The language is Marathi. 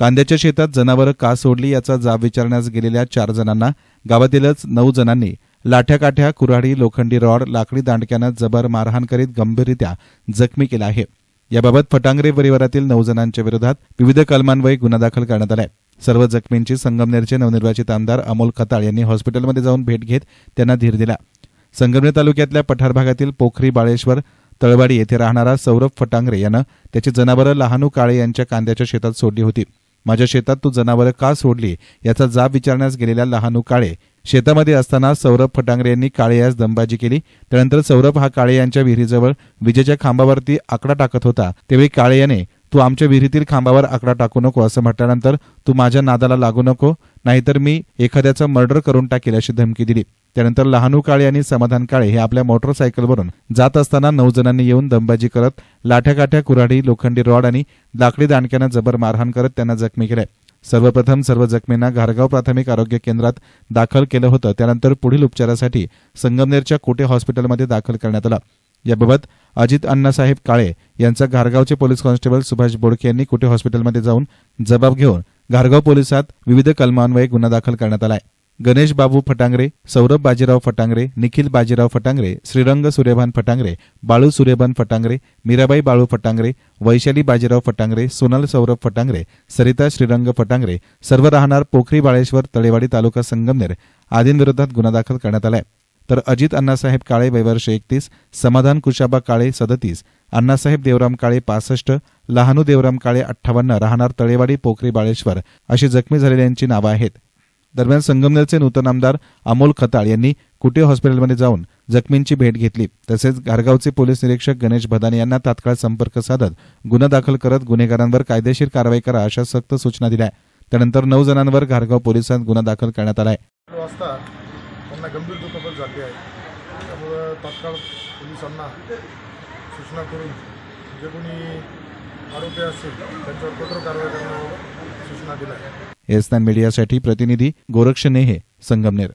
कांद्याच्या शेतात जनावरं का सोडली याचा जाब विचारण्यास गेलेल्या चार जणांना गावातीलच नऊ जणांनी लाठ्याकाठ्या कुऱ्हाडी लोखंडी रॉड लाकडी दांडक्यानं जबर मारहाण करीत गंभीररित्या जखमी केला आहे. याबाबत फटांगरे परिवारातील नऊ जणांच्या विरोधात विविध कलमान्वये गुन्हा दाखल करण्यात आलाय. सर्व जखमींची संगमनेरचे नवनिर्वाचित आमदार अमोल खताळ यांनी हॉस्पिटलमध्ये जाऊन भेट घेत त्यांना धीर दिला. संगमनेर तालुक्यातल्या पठार भागातील पोखरी बाळेश्वर तळवाडी येथे राहणारा सौरभ फटांगरे यानं त्याची जनावरं लहानू काळे यांच्या कांद्याच्या शेतात सोडली होती. माझ्या शेतात तू जनावरं का सोडली? याचा जाब विचारण्यास गेलेल्या लहानू काळे. शेतामध्ये असताना सौरभ फटांगरे यांनी काळे यास दमबाजी केली. त्यानंतर सौरभ हा काळे यांच्या विहिरीजवळ विजेच्या खांबावरती आकडा टाकत होता. त्यावेळी काळे याने तू आमच्या विहिरीतील खांबावर आकडा टाकू नको असं म्हटल्यानंतर तू माझ्या नादाला लागू नको नाहीतर मी एखाद्याचं मर्डर करून टाकेल अशी धमकी दिली. त्यानंतर लहानू काळे आणि समाधान काळे हे आपल्या मोटरसायकलवरून जात असताना नऊ जणांनी येऊन दमबाजी करत लाठ्याकाठ्या कुऱ्हाडी लोखंडी रॉड आणि लाकडी दाणक्यानं जबर मारहाण करत त्यांना जखमी केले. सर्वप्रथम सर्व जखमींना घारगाव प्राथमिक आरोग्य केंद्रात दाखल केलं होतं. त्यानंतर पुढील उपचारासाठी संगमनेरच्या कोटे हॉस्पिटलमध्ये दाखल करण्यात आलं. याबाबत अजित अण्णासाहेब काळे यांचा घारगावचे पोलीस कॉन्स्टेबल सुभाष बोडके यांनी कुटे हॉस्पिटलमध्ये जाऊन जबाब घेऊन घारगाव पोलिसात विविध कलमान्वये गुन्हा दाखल करण्यात आला आहे गणेश बाबू फटांगरे सौरभ बाजीराव फटांगरे निखिल बाजीराव फटांगरे श्रीरंग सूर्यभान फटांगरे बाळू सूर्यभान फटांगरे मीराबाई बाळू फटांगरे वैशाली बाजीराव फटांगरे सोनल सौरभ फटांगरे सरिता श्रीरंग फटांगरे सर्व राहणार पोखरी बाळेश्वर तळेवाडी तालुका संगमनेर आदींविरोधात गुन्हा दाखल करण्यात आलाय. तर अजित अण्णासाहेब काळे वैवर्ष एकतीस समाधान कुशाबा काळे सदतीस अण्णासाहेब देवराम काळे पासष्ट लहानू देवराम काळे अठ्ठावन्न राहणार तळेवाडी पोखरी बाळेश्वर अशी जखमी झालेल्यांची नावं आहेत. दरम्यान संगमनेरचे नूतन आमदार अमोल खताळ यांनी कुटे हॉस्पिटलमध्ये जाऊन जखमींची भेट घेतली. तसेच घारगावचे पोलीस निरीक्षक गणेश भदाने यांना तात्काळ संपर्क साधत गुन्हा दाखल करत गुन्हेगारांवर कायदेशीर कारवाई करा अशा सक्त सूचना दिल्या. त्यानंतर नऊ जणांवर घारगाव पोलिसांत गुन्हा दाखल करण्यात आलाय. त्यांना गंभीर दुखापत झाली आहे. आरोपी असतील त्यांच्यावर कठोर कारवाई करण्याबाबत सूचना दिल्या. आहेत एस नाईन मीडियासाठी प्रतिनिधी गोरक्ष नेहे संगमनेर.